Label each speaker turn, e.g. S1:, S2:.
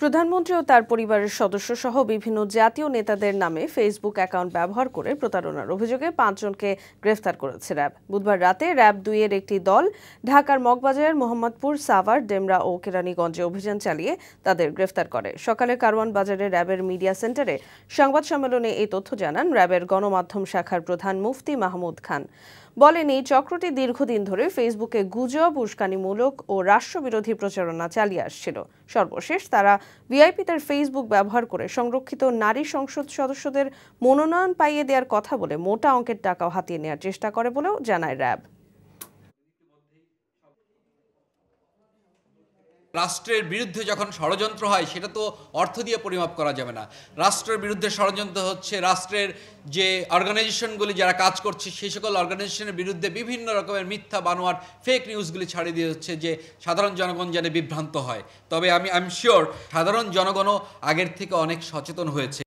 S1: প্রধানমন্ত্রী ও তার পরিবারের সদস্য সহ বিভিন্ন জাতীয় নেতাদের নামে ফেসবুক অ্যাকাউন্ট ব্যবহার করে প্রতারণার অভিযোগে পাঁচজনকে গ্রেফতার করেছে র্যাব। বুধবার রাতে র্যাব দুইয়ের একটি দল ঢাকার মগবাজারের মোহাম্মদপুর, সাভার, ডেমরা ও কেরানীগঞ্জে অভিযান চালিয়ে তাদের গ্রেফতার করে। সকালে কারওয়ান বাজারে র্যাবের মিডিয়া সেন্টারে সংবাদ সম্মেলনে এই তথ্য জানান র্যাবের গণমাধ্যম শাখার প্রধান মুফতি মাহমুদ খান। বলেন, এই চক্রটি দীর্ঘদিন ধরে ফেসবুকে গুজব, উস্কানিমূলক ও রাষ্ট্রবিরোধী প্রচারণা চালিয়ে আসছিল। সর্বশেষ তারা ভিআইপিদের ফেসবুক ব্যবহার করে সংরক্ষিত নারী সংসদ সদস্যদের মনোনয়ন পাইয়ে দেওয়ার কথা বলে মোটা অঙ্কের টাকাও হাতিয়ে নেওয়ার চেষ্টা করে বলেও জানায় র্যাব।
S2: রাষ্ট্রের বিরুদ্ধে যখন ষড়যন্ত্র হয়, সেটা তো অর্থ দিয়ে পরিমাপ করা যাবে না। রাষ্ট্রের বিরুদ্ধে ষড়যন্ত্র হচ্ছে, রাষ্ট্রের যে অর্গানাইজেশনগুলি যারা কাজ করছে সেই সকল অর্গানাইজেশনের বিরুদ্ধে বিভিন্ন রকমের মিথ্যা বানোয়ার ফেক নিউজগুলি ছাড়িয়ে দিয়ে হচ্ছে যে সাধারণ জনগণ যেন বিভ্রান্ত হয়। তবে আমি আই এম শিওর সাধারণ জনগণও আগের থেকে অনেক সচেতন হয়েছে।